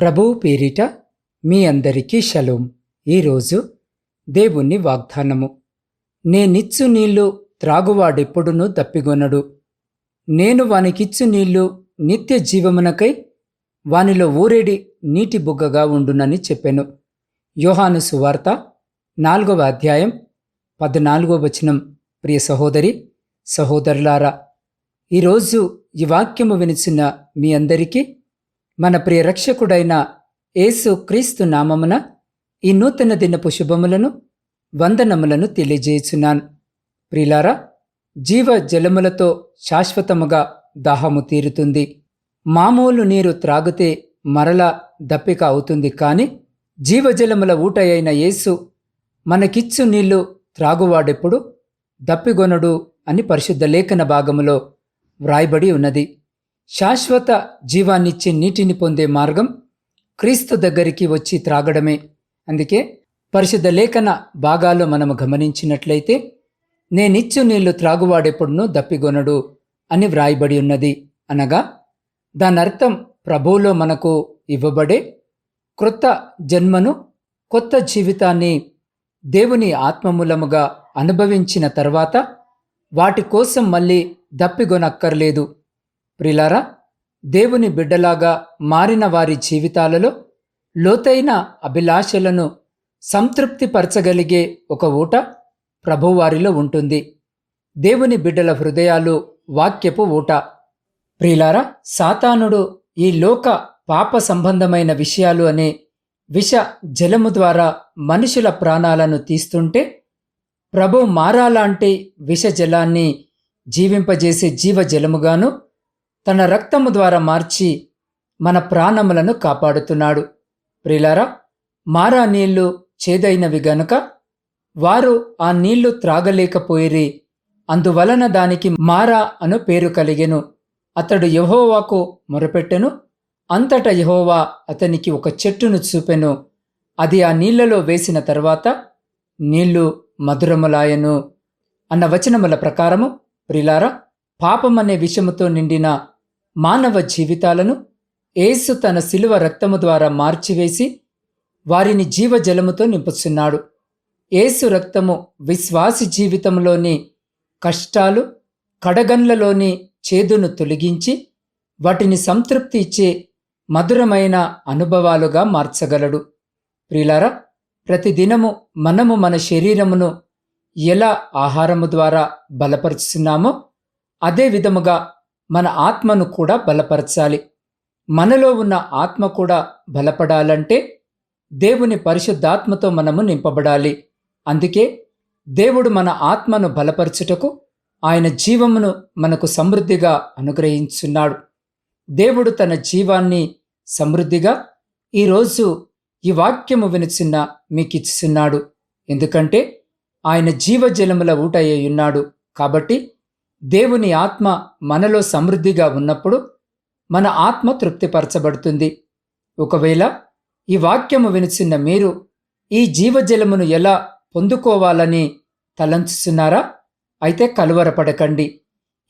ప్రభువు పేరిట మీ అందరికీ షలోం. ఈరోజు దేవుని వాగ్దానము. నేనిచ్చు నీళ్ళు త్రాగువాడెప్పుడునూ తప్పిగొనడు నేను వానికిచ్చు నీళ్ళు నిత్య జీవమునకై వానిలో ఊరేడి నీటి బుగ్గగా ఉండునని చెప్పాను. యోహాను సువార్త నాలుగవ అధ్యాయం పద్నాలుగవ వచనం. ప్రియ సహోదరి సహోదరులారా ఈరోజు ఈ వాక్యము వినిచిన మీ అందరికీ మన ప్రియ రక్షకుడైన యేసు క్రీస్తు నామమున ఈ నూతన దినపు శుభములను వందనములను తెలియజేయుచున్నాను. ప్రిలారా జీవ జలములతో శాశ్వతముగా దాహము తీరుతుంది. మామూలు నీరు త్రాగితే మరలా దప్పిక అవుతుంది కాని జీవజలముల ఊట అయిన యేసు మనకిచ్చు నీళ్ళు త్రాగువాడెప్పుడు దప్పిగొనడు అని పరిశుద్ధ లేఖన భాగములో వ్రాయబడి ఉన్నది. శాశ్వత జీవాన్నిచ్చే నీటిని పొందే మార్గం క్రీస్తు దగ్గరికి వచ్చి త్రాగడమే. అందుకే పరిశుద్ధ లేఖన భాగాల్లో మనము గమనించినట్లయితే నేనిచ్చు నీళ్ళు త్రాగువాడెప్పుడునూ దప్పిగొనడు అని వ్రాయబడి ఉన్నది. అనగా దానర్థం ప్రభువులో మనకు ఇవ్వబడే క్రొత్త జన్మను కొత్త జీవితాన్ని దేవుని ఆత్మమూలముగా అనుభవించిన తర్వాత వాటి కోసం మళ్ళీ దప్పిగొనక్కర్లేదు. ప్రిలారా దేవుని బిడ్డలాగా మారిన వారి జీవితాలలో లోతైన అభిలాషలను సంతృప్తిపరచగలిగే ఒక ఊట ప్రభువారిలో ఉంటుంది. దేవుని బిడ్డల హృదయాలు వాక్యపు ఊట. ప్రిలారా సాతానుడు ఈ లోక పాప సంబంధమైన విషయాలు అనే విష జలము ద్వారా మనుషుల ప్రాణాలను తీస్తుంటే ప్రభు మారాలాంటి విష జలాన్ని జీవింపజేసే జీవజలముగాను తన రక్తము ద్వారా మార్చి మన ప్రాణములను కాపాడుతున్నాడు. ప్రిలారా మారా నీళ్ళు చేదైనవి గనుక వారు ఆ నీళ్ళు త్రాగలేకపోయిరి. అందువలన దానికి మారా అను పేరు కలిగెను. అతడు యహోవాకు మొరపెట్టెను. అంతట యహోవా అతనికి ఒక చెట్టును చూపెను. అది ఆ నీళ్ళలో వేసిన తర్వాత నీళ్ళు మధురములాయను. అన్న వచనముల ప్రకారము ప్రిలారా పాపమనే విషముతో నిండిన మానవ జీవితాలను ఏసు తన శిలువ రక్తము ద్వారా మార్చివేసి వారిని జీవజలముతో నింపుచున్నాడు. ఏసు రక్తము విశ్వాసి జీవితంలోని కష్టాలు కడగన్లలోని చేదును తొలగించి వాటిని సంతృప్తి ఇచ్చే మధురమైన అనుభవాలుగా మార్చగలడు. ప్రిలారా ప్రతిదినము మనము మన శరీరమును ఎలా ఆహారము ద్వారా బలపరుచుతున్నామో అదే విధముగా మన ఆత్మను కూడా బలపరచాలి. మనలో ఉన్న ఆత్మ కూడా బలపడాలంటే దేవుని పరిశుద్ధాత్మతో మనము నింపబడాలి. అందుకే దేవుడు మన ఆత్మను బలపరచుటకు ఆయన జీవమును మనకు సమృద్ధిగా అనుగ్రహించున్నాడు. దేవుడు తన జీవాన్ని సమృద్ధిగా ఈరోజు ఈ వాక్యము వినిచిన్న మీకిచ్చుచున్నాడు. ఎందుకంటే ఆయన జీవజలముల ఊటయ్యున్నాడు. కాబట్టి దేవుని ఆత్మ మనలో సమృద్ధిగా ఉన్నప్పుడు మన ఆత్మ తృప్తిపరచబడుతుంది. ఒకవేళ ఈ వాక్యము వినిచిన్న మీరు ఈ జీవజలమును ఎలా పొందుకోవాలని తలంచుతున్నారా అయితే కలువరపడకండి.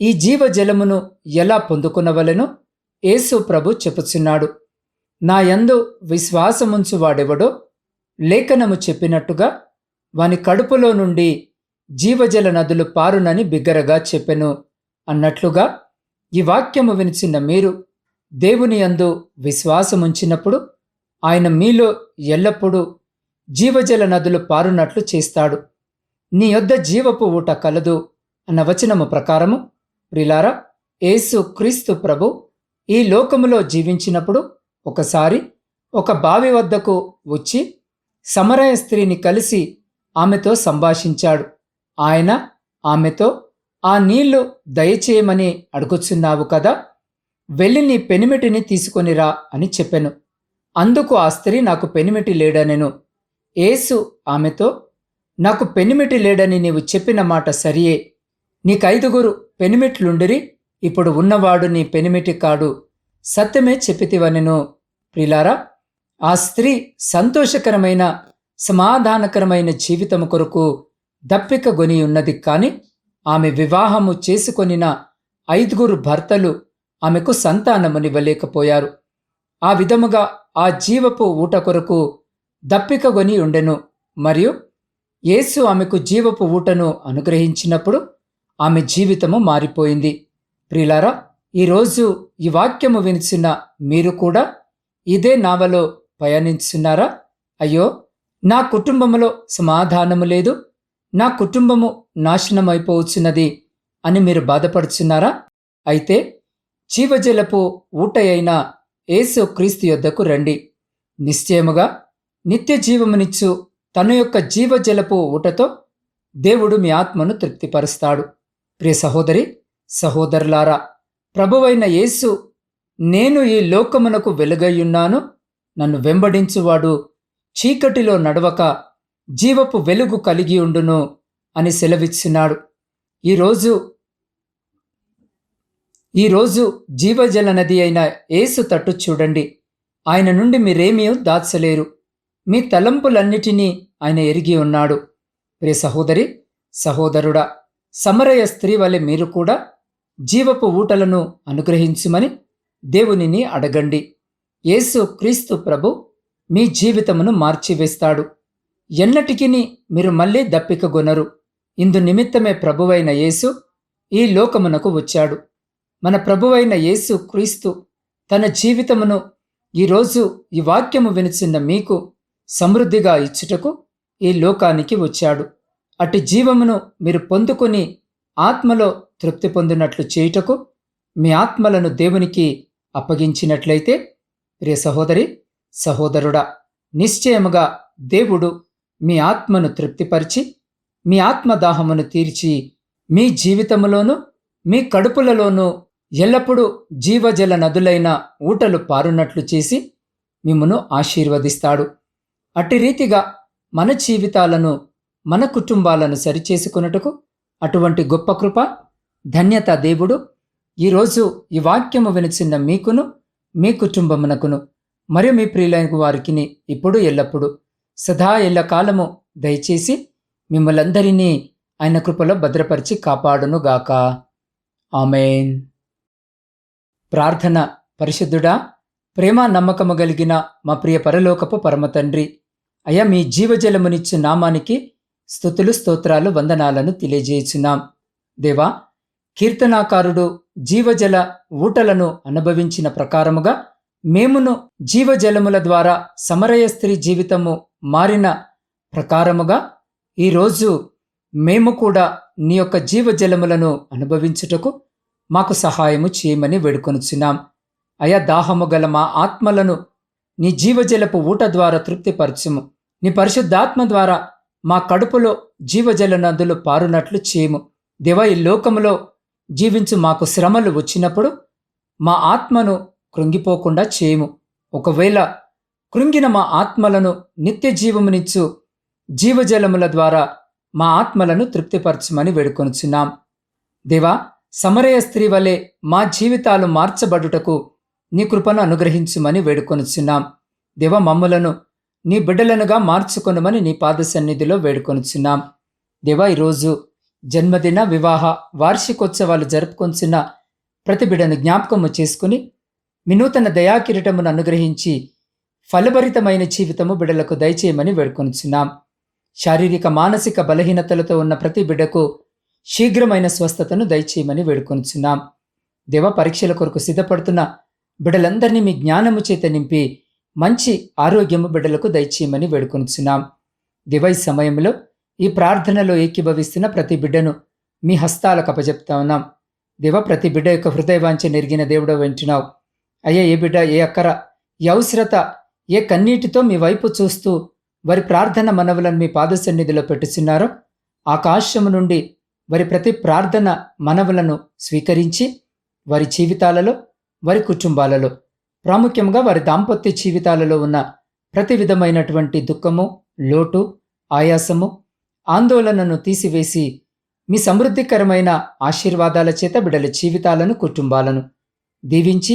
ఈ జీవజలమును ఎలా పొందుకునవలెనో యేసు ప్రభు చెప్పుచున్నాడు. నా యందు విశ్వాసముంచు వాడెవడో లేఖనము చెప్పినట్టుగా వాని కడుపులో నుండి జీవజల నదులు పారునని బిగ్గరగా చెప్పెను. అన్నట్లుగా ఈ వాక్యము వినిచిన మీరు దేవుని యందు విశ్వాసముంచినప్పుడు ఆయన మీలో ఎల్లప్పుడూ జీవజల నదులు పారునట్లు చేస్తాడు. నీ యొద్ద జీవపు ఊట కలదు అన్న వచనము ప్రకారము ప్రిలారా యేసు క్రీస్తు ప్రభు ఈ లోకములో జీవించినప్పుడు ఒకసారి ఒక బావి వద్దకు వచ్చి సమరయ స్త్రీని కలిసి ఆమెతో సంభాషించాడు. ఆయన ఆమెతో ఆ నీళ్ళు దయచేయమని అడుగుచున్నావు కదా వెళ్ళి నీ పెనిమిటిని తీసుకొనిరా అని చెప్పెను. అందుకు ఆ స్త్రీ నాకు పెనిమిటి లేడనెను. ఏసు ఆమెతో నాకు పెనిమిటి లేడని నీవు చెప్పిన మాట సరియే. నీకైదుగురు పెనిమిట్లుండిరి ఇప్పుడు ఉన్నవాడు నీ పెనిమిటి కాడు. సత్యమే చెప్పితివనెను. ప్రిలారా ఆ స్త్రీ సంతోషకరమైన సమాధానకరమైన జీవితము కొరకు దప్పికగొని ఉన్నది కాని ఆమె వివాహము చేసుకొనిన ఐదుగురు భర్తలు ఆమెకు సంతానమునివ్వలేకపోయారు. ఆ విధముగా ఆ జీవపు ఊట కొరకు దప్పికగొని ఉండెను. మరియు యేసు ఆమెకు జీవపు ఊటను అనుగ్రహించినప్పుడు ఆమె జీవితము మారిపోయింది. ప్రిలారా ఈరోజు ఈ వాక్యము వినిచిన మీరు కూడా ఇదే నావలో పయనించున్నారా? అయ్యో నా కుటుంబములో సమాధానము లేదు. నా కుటుంబము నాశనమైపోవచ్చున్నది అని మీరు బాధపడుచున్నారా? అయితే జీవజలపు ఊట అయిన యేసు క్రీస్తు యొద్దకు రండి. నిశ్చయముగా నిత్య జీవమునిచ్చు తన యొక్క జీవజలపు ఊటతో దేవుడు మీ ఆత్మను తృప్తిపరుస్తాడు. ప్రియ సహోదరి సహోదరులారా ప్రభువైన యేసు నేను ఈ లోకమునకు వెలుగయ్యున్నాను నన్ను వెంబడించువాడు చీకటిలో నడవక జీవపు వెలుగు కలిగి ఉండును అని సెలవిచ్చున్నాడు ఈరోజు ఈరోజు జీవజల నది అయిన ఏసు తట్టు చూడండి. ఆయన నుండి మీరేమీ దాచలేరు. మీ తలంపులన్నిటినీ ఆయన ఎరిగి ఉన్నాడు. ప్రియ సహోదరి సహోదరుడా సమరయ స్త్రీ వలె మీరు కూడా జీవపు ఊటలను అనుగ్రహించుమని దేవునిని అడగండి. యేసు క్రీస్తు ప్రభు మీ జీవితమును మార్చివేస్తాడు. ఎన్నటికిని మీరు మళ్ళీ దప్పికగొనరు ఇందు నిమిత్తమే ప్రభువైన యేసు ఈ లోకమునకు వచ్చాడు. మన ప్రభువైన యేసు క్రీస్తు తన జీవితమును ఈరోజు ఈ వాక్యము వినిచిన్న మీకు సమృద్ధిగా ఇచ్చుటకు ఈ లోకానికి వచ్చాడు. అటు జీవమును మీరు పొందుకొని ఆత్మలో తృప్తి పొందినట్లు చేయుటకు మీ ఆత్మలను దేవునికి అప్పగించినట్లయితే ప్రియ సహోదరి సహోదరుడా నిశ్చయముగా దేవుడు మీ ఆత్మను తృప్తిపరిచి మీ ఆత్మదాహమును తీర్చి మీ జీవితములోనూ మీ కడుపులలోనూ ఎల్లప్పుడూ జీవజల నదులైన ఊటలు పారునట్లు చేసి మిమ్మను ఆశీర్వదిస్తాడు. అట్టి రీతిగా మన జీవితాలను మన కుటుంబాలను సరిచేసుకున్నట్టుకు అటువంటి గొప్ప కృప ధన్యత దేవుడు ఈరోజు ఈ వాక్యము వినిచిన్న మీకును మీ కుటుంబమునకును మరియు మీ ప్రియులైన వారికి ఇప్పుడు ఎల్లప్పుడూ సదా ఎల్లకాలము దయచేసి మిమ్మలందరినీ ఆయన కృపలో భద్రపరిచి కాపాడునుగాక. ఆమెన్. ప్రార్థన పరిశుద్ధుడా ప్రేమ నమ్మకము కలిగిన మా ప్రియ పరలోకపు పరమ తండ్రి అయ్యా మీ జీవజలమునిచ్చే నామానికి స్థుతులు స్తోత్రాలు వందనాలను తెలియజేయుచున్నాం. దేవా కీర్తనాకారుడు జీవజల ఊటలను అనుభవించిన ప్రకారముగా మేమును జీవజలముల ద్వారా సమరయ స్త్రీ జీవితము మారిన ప్రకారముగా ఈరోజు మేము కూడా నీ యొక్క జీవజలములను అనుభవించుటకు మాకు సహాయము చేయమని వేడుకొనుచున్నాం. అయా దాహము గల మా ఆత్మలను నీ జీవజలపు ఊట ద్వారా తృప్తిపరచుము. నీ పరిశుద్ధాత్మ ద్వారా మా కడుపులో జీవజల నదులు పారునట్లు చేయము. దేవ ఈ లోకములో జీవించు మాకు శ్రమలు వచ్చినప్పుడు మా ఆత్మను కృంగిపోకుండా చేయము. ఒకవేళ కృంగిన మా ఆత్మలను నిత్య జీవమునిచ్చు జీవజలముల ద్వారా మా ఆత్మలను తృప్తిపరచమని వేడుకొనుచున్నాం. దేవా సమరయ స్త్రీ వలె మా జీవితాలు మార్చబడుటకు నీ కృపను అనుగ్రహించుమని వేడుకొనుచున్నాం. దేవ మమ్ములను నీ బిడ్డలనుగా మార్చుకొనుమని నీ పాద సన్నిధిలో వేడుకొనుచున్నాం. దేవా ఈరోజు జన్మదిన వివాహ వార్షికోత్సవాలు జరుపుకొంచున్న ప్రతి బిడ్డను జ్ఞాపకము చేసుకుని వినూతన దయాకిరీటమును అనుగ్రహించి ఫలభరితమైన జీవితము బిడ్డలకు దయచేయమని వేడుకొనిచున్నాం. శారీరక మానసిక బలహీనతలతో ఉన్న ప్రతి బిడ్డకు శీఘ్రమైన స్వస్థతను దయచేయమని వేడుకొనిచున్నాం. దేవ పరీక్షల కొరకు సిద్ధపడుతున్న బిడ్డలందరినీ మీ జ్ఞానము చేత నింపి మంచి ఆరోగ్యము బిడ్డలకు దయచేయమని వేడుకొనుచున్నాం. దివై సమయంలో ఈ ప్రార్థనలో ఏకీభవిస్తున్న ప్రతి బిడ్డను మీ హస్తాలకు అప్పజెప్తా ఉన్నాం. దేవ ప్రతి బిడ్డ యొక్క హృదయవాంఛ నెరిగిన దేవుడో వింటున్నావు. అయ్యా ఏ బిడ్డ ఏ అక్కర ఏ అవసరత ఏ కన్నీటితో మీ వైపు చూస్తూ వారి ప్రార్థన మనవులను మీ పాదసన్నిధిలో పెట్టుచున్నారో ఆకాశము నుండి వారి ప్రతి ప్రార్థన మనవులను స్వీకరించి వారి జీవితాలలో వారి కుటుంబాలలో ప్రాముఖ్యంగా వారి దాంపత్య జీవితాలలో ఉన్న ప్రతి విధమైనటువంటి దుఃఖము లోటు ఆయాసము ఆందోళనను తీసివేసి మీ సమృద్ధికరమైన ఆశీర్వాదాల చేత బిడల జీవితాలను కుటుంబాలను దీవించి